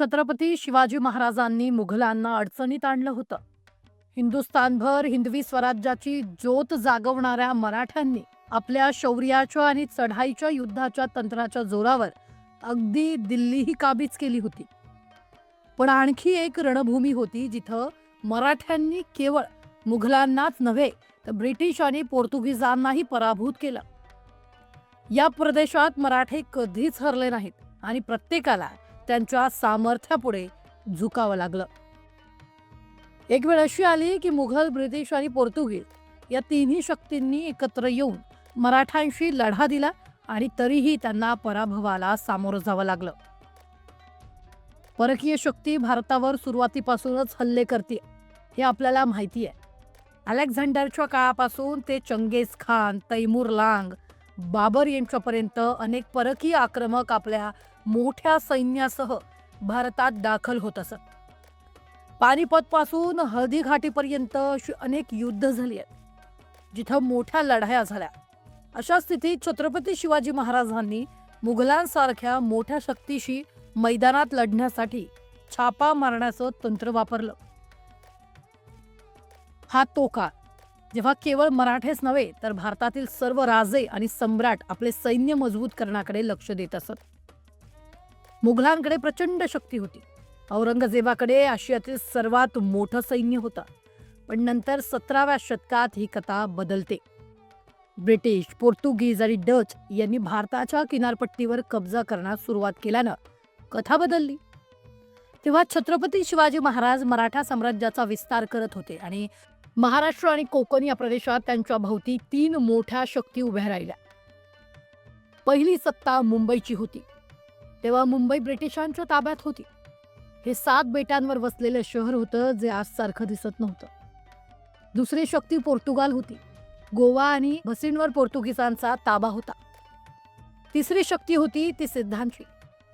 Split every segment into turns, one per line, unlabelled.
छत्रपती शिवाजी महाराजांनी मुघलांना अडचणीत आणलं होतं. हिंदुस्थानभर हिंदवी स्वराज्याची ज्योत जागवणाऱ्या मराठ्यांनी आपल्या शौर्याच्या आणि चढाईच्या युद्धाच्या तंत्राच्या जोरावर अगदी दिल्लीही काबीज केली होती. पण आणखी एक रणभूमी होती जिथं मराठ्यांनी केवळ मुघलांनाच नव्हे तर ब्रिटिश आणि पोर्तुगीजांनाही पराभूत केलं. या प्रदेशात मराठे कधीच हरले नाहीत आणि प्रत्येकाला त्यांच्या सामर्थ्यापुढे झुकावं लागलं. एक वेळ अशी आली की मुघल ब्रिटिश आणि पोर्तुगीज या तिन्ही शक्तींनी एकत्र येऊन मराठ्यांशी लढा दिला आणि तरीही त्यांना पराभवाला सामोरं जावं लागलं. परकीय शक्ती भारतावर सुरुवातीपासूनच हल्ले करते हे आपल्याला माहिती आहे. अलेक्झांडरच्या काळापासून ते चंगेज खान तैमूर लांग बाबर यांच्यापर्यंत अनेक परकीय आक्रमक आपल्या मोठ्या सैन्यासह भारतात दाखल होत असत. पानिपतपासून हळदीघाटीपर्यंत हळदी घाटीपर्यंत अशी अनेक युद्ध झाली आहेत जिथं मोठ्या लढाया झाल्या. अशा स्थितीत छत्रपती शिवाजी महाराजांनी मुघलांसारख्या मोठ्या शक्तीशी मैदानात लढण्यासाठी छापा मारण्याचं तंत्र वापरलं. हा तो काळ जेव्हा केवळ मराठेच नव्हे तर भारतातील सर्व राजे आणि सम्राट आपले सैन्य मजबूत करण्याकडे लक्ष देत असत. मुघलांकडे प्रचंड शक्ती होती. औरंगजेबाकडे आशियातील सर्वात मोठं सैन्य होतं. पण नंतर सतराव्या शतकात ही कथा बदलते. ब्रिटिश पोर्तुगीज आणि डच यांनी भारताच्या किनारपट्टीवर कब्जा करण्यास सुरुवात केल्यानं कथा बदलली. तेव्हा छत्रपती शिवाजी महाराज मराठा साम्राज्याचा विस्तार करत होते आणि महाराष्ट्र आणि कोकण या प्रदेशात त्यांच्या भोवती तीन मोठ्या शक्ती उभ्या राहिल्या. पहिली सत्ता मुंबईची होती. तेव्हा मुंबई ब्रिटिशांच्या ताब्यात होती. हे सात बेटांवर वसलेलं शहर होतं जे आज सारखं दिसत नव्हतं. दुसरी शक्ती पोर्तुगाल होती. गोवा आणि भसीनवर पोर्तुगीजांचा ताबा होता. तिसरी शक्ती होती ती सिद्धांची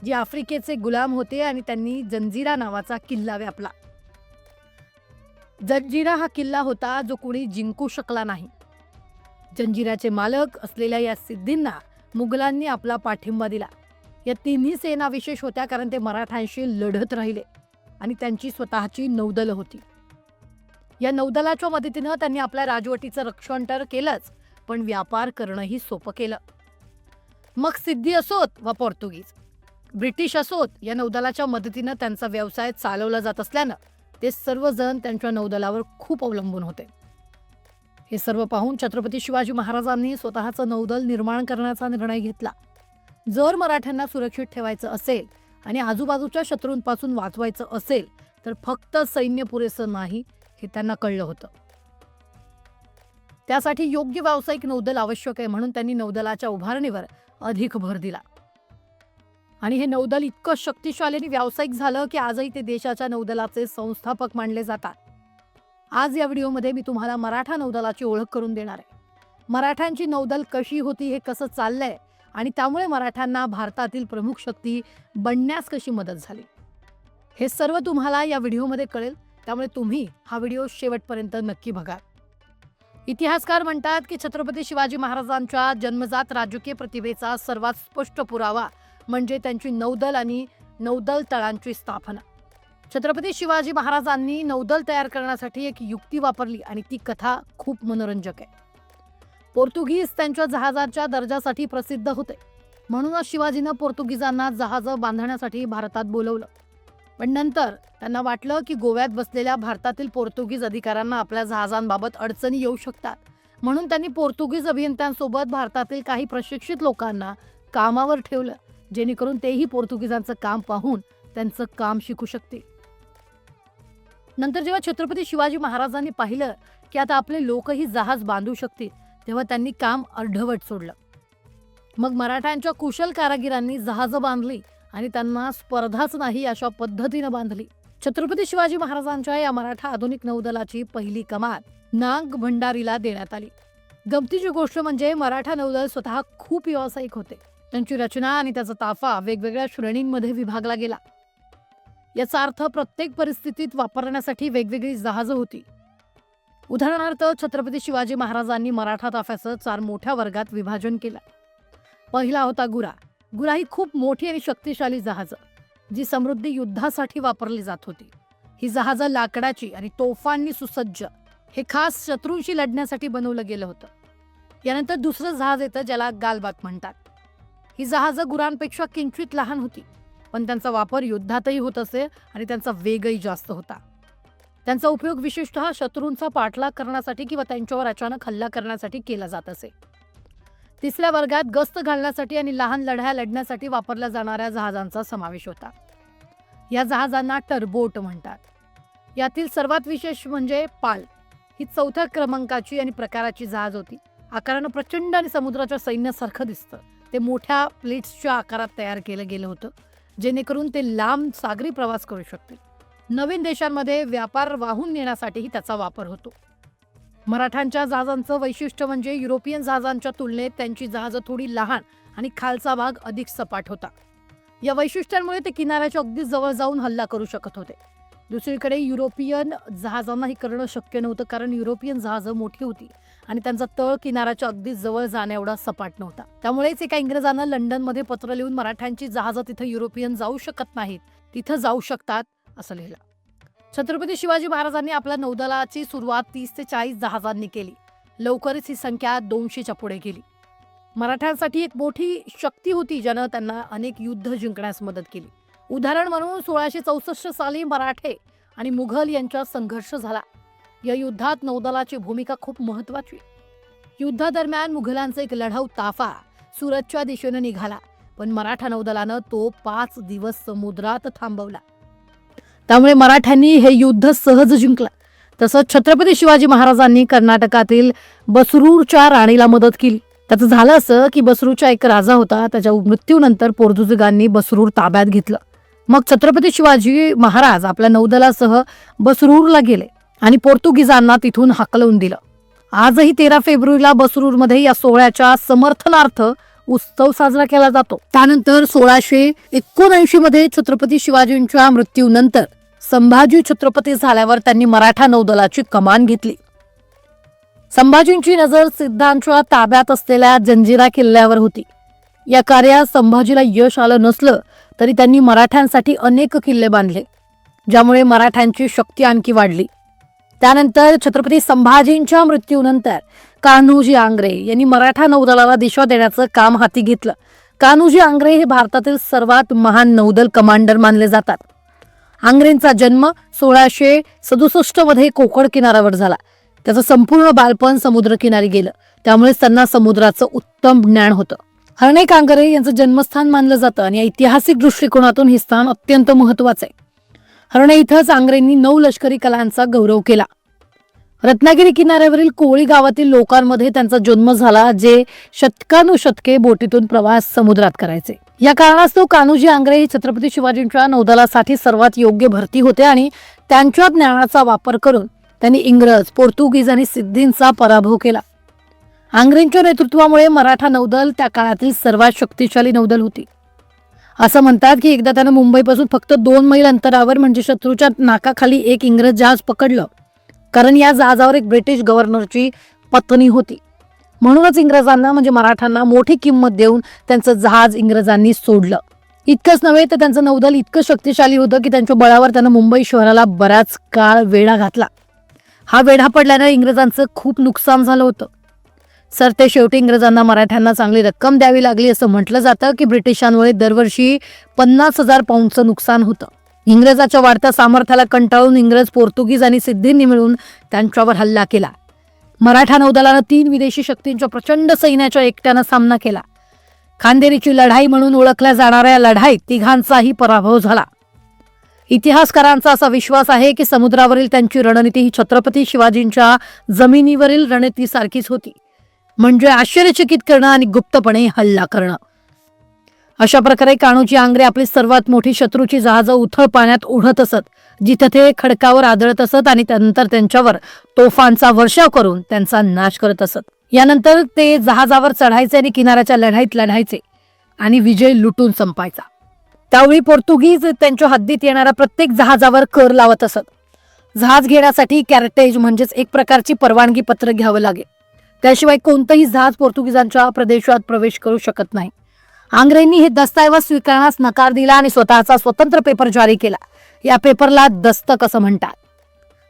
जी आफ्रिकेचे गुलाम होते आणि त्यांनी जंजिरा नावाचा किल्ला व्यापला. जंजिरा हा किल्ला होता जो कोणी जिंकू शकला नाही. जंजिराचे मालक असलेल्या या सिद्धींना मुघलांनी आपला पाठिंबा दिला. या तिन्ही सेना विशेष होत्या कारण ते मराठ्यांशी लढत राहिले आणि त्यांची स्वतःची नौदल होती. या नौदलाच्या मदतीनं त्यांनी आपल्या राजवटीचं रक्षण तर केलंच पण व्यापार करणंही सोपं केलं. मग सिद्धी असोत वा पोर्तुगीज? ब्रिटिश असोत या नौदलाच्या मदतीनं त्यांचा व्यवसाय चालवला जात असल्यानं ते सर्वजण त्यांच्या नौदलावर खूप अवलंबून होते. हे सर्व पाहून छत्रपती शिवाजी महाराजांनी स्वतःचं नौदल निर्माण करण्याचा निर्णय घेतला. जर मराठ्यांना सुरक्षित ठेवायचं असेल आणि आजूबाजूच्या शत्रूंपासून वाचवायचं असेल तर फक्त सैन्य पुरेसं नाही हे त्यांना कळलं होतं. त्यासाठी योग्य व्यावसायिक नौदल आवश्यक आहे म्हणून त्यांनी नौदलाच्या उभारणीवर अधिक भर दिला. आणि हे नौदल इतकं शक्तिशाली आणि व्यावसायिक झालं की आजही ते देशाच्या नौदलाचे संस्थापक मानले जातात. आज या व्हिडिओमध्ये मी तुम्हाला मराठा नौदलाची ओळख करून देणार आहे. मराठ्यांची नौदल कशी होती हे कसं चाललंय आणि त्यामुळे मराठ्यांना भारतातील प्रमुख शक्ती बनण्यास कशी मदत झाली? हे सर्व तुम्हाला या व्हिडिओमध्ये कळेल. त्यामुळे तुम्ही हा व्हिडिओ शेवटपर्यंत नक्की बघा. इतिहासकार म्हणतात की छत्रपती शिवाजी महाराजांच्या जन्मजात राजकीय प्रतिभेचा सर्वात स्पष्ट पुरावा म्हणजे त्यांची नौदल आणि नौदल तळांची स्थापना. छत्रपती शिवाजी महाराजांनी नौदल तयार करण्यासाठी एक युक्ती वापरली आणि ती कथा खूप मनोरंजक आहे. पोर्तुगीज त्यांच्या जहाजाच्या दर्जासाठी प्रसिद्ध होते. म्हणूनच शिवाजीनं पोर्तुगीजांना जहाजं बांधण्यासाठी भारतात बोलवलं. पण नंतर त्यांना वाटलं की गोव्यात बसलेल्या भारतातील पोर्तुगीज अधिकाऱ्यांना आपल्या जहाजांबाबत अडचणी येऊ शकतात. म्हणून त्यांनी पोर्तुगीज अभियंत्यांसोबत भारतातील काही प्रशिक्षित लोकांना कामावर ठेवलं जेणेकरून तेही पोर्तुगीजांचं काम पाहून त्यांचं काम शिकू शकतील. नंतर जेव्हा छत्रपती शिवाजी महाराजांनी पाहिलं की आता आपले लोकही जहाज बांधू शकतील तेव्हा त्यांनी काम अर्धवट सोडलं. मग मराठ्यांच्या कुशल कारागिरांनी जहाजं बांधली आणि त्यांना स्पर्धाच नाही अशा पद्धतीनं बांधली. छत्रपती शिवाजी महाराजांच्या या मराठा आधुनिक नौदलाची पहिली कमान नाग भंडारीला देण्यात आली. गमतीची गोष्ट म्हणजे मराठा नौदल स्वतः खूप व्यावसायिक होते. त्यांची रचना आणि त्याचा ताफा वेगवेगळ्या श्रेणींमध्ये विभागला गेला. याचा अर्थ प्रत्येक परिस्थितीत वापरण्यासाठी वेगवेगळी जहाजं होती. उदाहरणार्थ छत्रपती शिवाजी महाराजांनी मराठा ताफ्याचं चार मोठ्या वर्गात विभाजन केलं. पहिला होता गुरा. गुरा ही खूप मोठी आणि शक्तिशाली जहाजं जी समृद्धी युद्धासाठी वापरली जात होती. ही जहाजं लाकडाची आणि तोफांनी सुसज्ज हे खास शत्रूंशी लढण्यासाठी बनवलं गेलं होतं. यानंतर दुसरं जहाज येतं ज्याला गालबात म्हणतात. ही जहाजं गुरांपेक्षा किंचित लहान होती पण त्यांचा वापर युद्धातही होत असे आणि त्यांचा वेगही जास्त होता. त्यांचा उपयोग विशेषतः शत्रूंचा पाठलाग करण्यासाठी किंवा त्यांच्यावर अचानक हल्ला करण्यासाठी केला जात असे. तिसऱ्या वर्गात गस्त घालण्यासाठी आणि लहान लढाया लढण्यासाठी वापरल्या जाणाऱ्या जहाजांचा समावेश होता. या जहाजांना टरबोट म्हणतात. यातील सर्वात विशेष म्हणजे पाल. ही चौथ्या क्रमांकाची आणि प्रकाराची जहाज होती. आकारानं प्रचंड आणि समुद्राच्या सैन्यासारखं दिसतं. ते मोठ्या प्लेट्सच्या आकारात तयार केलं गेलं होतं. जेणेकरून ते लांब सागरी प्रवास करू शकतील. नवीन देशांमध्ये व्यापार वाहून नेण्यासाठीही त्याचा वापर होतो. मराठ्यांच्या जहाजांचं वैशिष्ट्य म्हणजे युरोपियन जहाजांच्या तुलनेत त्यांची जहाजं थोडी लहान आणि खालचा भाग अधिक सपाट होता. या वैशिष्ट्यांमुळे ते किनाऱ्याच्या अगदी जवळ जाऊन हल्ला करू शकत होते. दुसरीकडे युरोपियन जहाजांना हे करणं शक्य नव्हतं कारण युरोपियन जहाजं मोठी होती आणि त्यांचा तळ किनाऱ्याच्या अगदी जवळ जाण्याएवढा सपाट नव्हता. त्यामुळेच एका इंग्रजांना लंडनमध्ये पत्र लिहून मराठ्यांची जहाजं तिथं युरोपियन जाऊ शकत नाहीत तिथं जाऊ शकतात असं लिहिलं. छत्रपती शिवाजी महाराजांनी आपल्या नौदलाची सुरुवात तीस ते चाळीस जहाजांनी केली. लवकरच ही संख्या दोनशेच्या पुढे गेली. मराठ्यांसाठी एक मोठी शक्ती होती ज्यानं त्यांना अनेक युद्ध जिंकण्यास मदत केली. उदाहरण म्हणून सोळाशे चौसष्ट साली मराठे आणि मुघल यांच्यात संघर्ष झाला. या युद्धात नौदलाची भूमिका खूप महत्वाची युद्धादरम्यान मुघलांचा एक लढाऊ ताफा सुरतच्या दिशेने निघाला पण मराठा नौदलानं तो पाच दिवस समुद्रात थांबवला. त्यामुळे मराठ्यांनी हे युद्ध सहज जिंकलं. तसंच छत्रपती शिवाजी महाराजांनी कर्नाटकातील बसरूरच्या राणीला मदत केली. त्याचं झालं असं की बसरूरचा एक राजा होता त्याच्या मृत्यूनंतर पोर्तुगीजांनी बसरूर ताब्यात घेतलं. मग छत्रपती शिवाजी महाराज आपल्या नौदलासह बसरूरला गेले आणि पोर्तुगीजांना तिथून हाकलवून दिलं. आजही तेरा फेब्रुवारीला बसरूरमध्ये या सोहळ्याच्या समर्थनार्थ उत्सव साजरा केला जातो. त्यानंतर सोळाशे एकोणऐंशी मध्ये छत्रपती शिवाजींच्या मृत्यूनंतर संभाजी छत्रपती झाल्यावर त्यांनी मराठा नौदलाची कमान घेतली. संभाजींची नजर सिद्धांच्या ताब्यात असलेल्या जंजिरा किल्ल्यावर होती. या कार्यात संभाजीला यश आलं नसलं तरी त्यांनी मराठ्यांसाठी अनेक किल्ले बांधले ज्यामुळे मराठ्यांची शक्ती आणखी वाढली. त्यानंतर छत्रपती संभाजींच्या मृत्यूनंतर कान्होजी आंग्रे यांनी मराठा नौदलाला दिशा देण्याचं काम हाती घेतलं. कान्होजी आंग्रे हे भारतातील सर्वात महान नौदल कमांडर मानले जातात. आंग्रेंचा जन्म सोळाशे सदुसष्टमध्ये कोकण किनाऱ्यावर झाला. त्याचं संपूर्ण बालपण समुद्रकिनारी गेलं. त्यामुळे त्यांना समुद्राचं उत्तम ज्ञान होतं. हरणे कांगरे यांचं जन्मस्थान मानलं जातं आणि ऐतिहासिक दृष्टिकोनातून हे स्थान अत्यंत महत्वाचं आहे. हरणे इथंच आंग्रेंनी नऊ लष्करी कलांचा गौरव केला. रत्नागिरी किनाऱ्यावरील कोळी गावातील लोकांमध्ये त्यांचा जन्म झाला जे शतकानुशतके बोटीतून प्रवास समुद्रात करायचे. या कारणास्तव कान्होजी आंग्रे हे छत्रपती शिवाजींच्या नौदलासाठी सर्वात योग्य भरती होते आणि त्यांच्या ज्ञानाचा वापर करून त्यांनी इंग्रज पोर्तुगीज आणि सिद्धींचा पराभव केला. आंग्रेंच्या नेतृत्वामुळे मराठा नौदल त्या काळातील सर्वात शक्तिशाली नौदल होती. असं म्हणतात की एकदा त्यानं मुंबईपासून फक्त दोन मैल अंतरावर म्हणजे शत्रूच्या नाकाखाली एक इंग्रज जहाज पकडलं कारण या जहाजावर एक ब्रिटिश गव्हर्नरची पत्नी होती. म्हणूनच इंग्रजांना म्हणजे मराठ्यांना मोठी किंमत देऊन त्यांचं जहाज इंग्रजांनी सोडलं. इतकंच नव्हे तर त्यांचं नौदल इतकं शक्तिशाली होतं की त्यांच्या बळावर त्यानं मुंबई शहराला बराच काळ वेढा घातला. हा वेढा पडल्यानं इंग्रजांचं खूप नुकसान झालं होतं. सर ते शेवटी इंग्रजांना मराठ्यांना चांगली रक्कम द्यावी लागली असं म्हटलं जातं की ब्रिटिशांमुळे दरवर्षी पन्नास हजार पाऊंडचं नुकसान होतं. इंग्रजाच्या वाढत्या सामर्थ्याला कंटाळून इंग्रज पोर्तुगीज आणि सिद्धींनी मिळून त्यांच्यावर हल्ला केला. मराठा नौदलानं तीन विदेशी शक्तींच्या प्रचंड सैन्याच्या एकट्यानं सामना केला. खांदेरीची लढाई म्हणून ओळखल्या जाणाऱ्या लढाईत तिघांचाही पराभव झाला. इतिहासकारांचा असा विश्वास आहे की समुद्रावरील त्यांची रणनीती ही छत्रपती शिवाजींच्या जमिनीवरील रणनीतीसारखीच होती. म्हणजे आश्चर्यचकित करणं आणि गुप्तपणे हल्ला करणं. अशा प्रकारे काणूची आंग्रे आपली सर्वात मोठी शत्रूची जहाजं उथळ पाण्यात उडत असत जिथं ते खडकावर आदळत असत आणि त्यानंतर त्यांच्यावर तोफांचा वर्षाव करून त्यांचा नाश करत असत. यानंतर ते जहाजावर चढायचे आणि किनाऱ्याच्या लढाईत लढायचे आणि विजय लुटून संपायचा. त्यावेळी पोर्तुगीज त्यांच्या हद्दीत येणाऱ्या प्रत्येक जहाजावर कर लावत असत. जहाज घेण्यासाठी कॅरेटेज म्हणजेच एक प्रकारची परवानगी पत्र घ्यावं लागे त्याशिवाय कोणतंही जहाज पोर्तुगीजांच्या प्रदेशात प्रवेश करू शकत नाही. आंग्रेंनी हे दस्तऐवज स्वीकारण्यास नकार दिला आणि स्वतःचा स्वतंत्र पेपर जारी केला. या पेपरला दस्तक असं म्हणतात.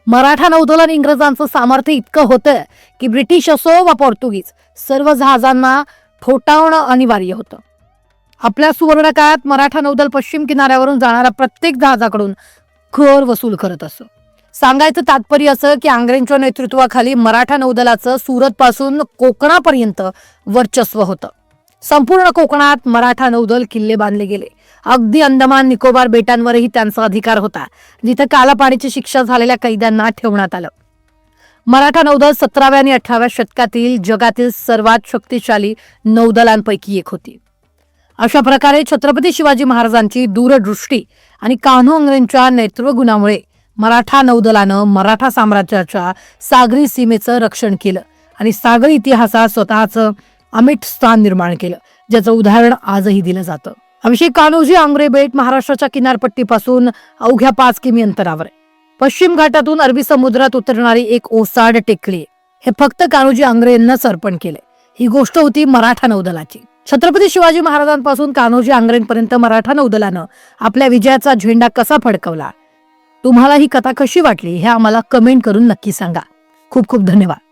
मराठा नौदल आणि इंग्रजांचं सामर्थ्य इतकं होतं की ब्रिटिश असो वा पोर्तुगीज सर्व जहाजांना थोटावणं अनिवार्य होतं. आपल्या सुवर्ण काळात मराठा नौदल पश्चिम किनाऱ्यावरून जाणाऱ्या प्रत्येक जहाजाकडून कर वसूल करत असो. सांगायचं तात्पर्य असं की आंग्रेंच्या नेतृत्वाखाली मराठा नौदलाचं सुरतपासून कोकणापर्यंत वर्चस्व होतं. संपूर्ण कोकणात मराठा नौदल किल्ले बांधले गेले. अगदी अंदमान निकोबार बेटांवरही त्यांचा अधिकार होता जिथे कालापाणीची शिक्षा झालेल्या कैद्यांना ठेवण्यात आलं. मराठा नौदल सतराव्या आणि अठराव्या शतकातील जगातील सर्वात शक्तिशाली नौदलांपैकी एक होती. अशा प्रकारे छत्रपती शिवाजी महाराजांची दूरदृष्टी आणि कान्हो अंग्रेंच्या नेतृत्वगुणामुळे मराठा नौदलानं मराठा साम्राज्याच्या सागरी सीमेचं रक्षण केलं आणि सागरी इतिहासात स्वतःचं अमिट स्थान निर्माण केलं ज्याचं उदाहरण आजही दिलं जातं. अभिषेक कान्होजी आंग्रे बेट महाराष्ट्राच्या किनारपट्टीपासून अवघ्या पाच किमी अंतरावर आहे. पश्चिम घाटातून अरबी समुद्रात उतरणारी एक ओसाड टेकडी हे फक्त कान्होजी आंग्रे यांनाच अर्पण केले ही गोष्ट होती मराठा नौदलाची. छत्रपती शिवाजी महाराजांपासून कान्होजी आंग्रेंपर्यंत मराठा नौदलानं आपल्या विजयाचा झेंडा कसा फडकवला? तुम्हाला ही कथा कशी वाटली हे आम्हाला कमेंट करून नक्की सांगा. खूप खूप धन्यवाद.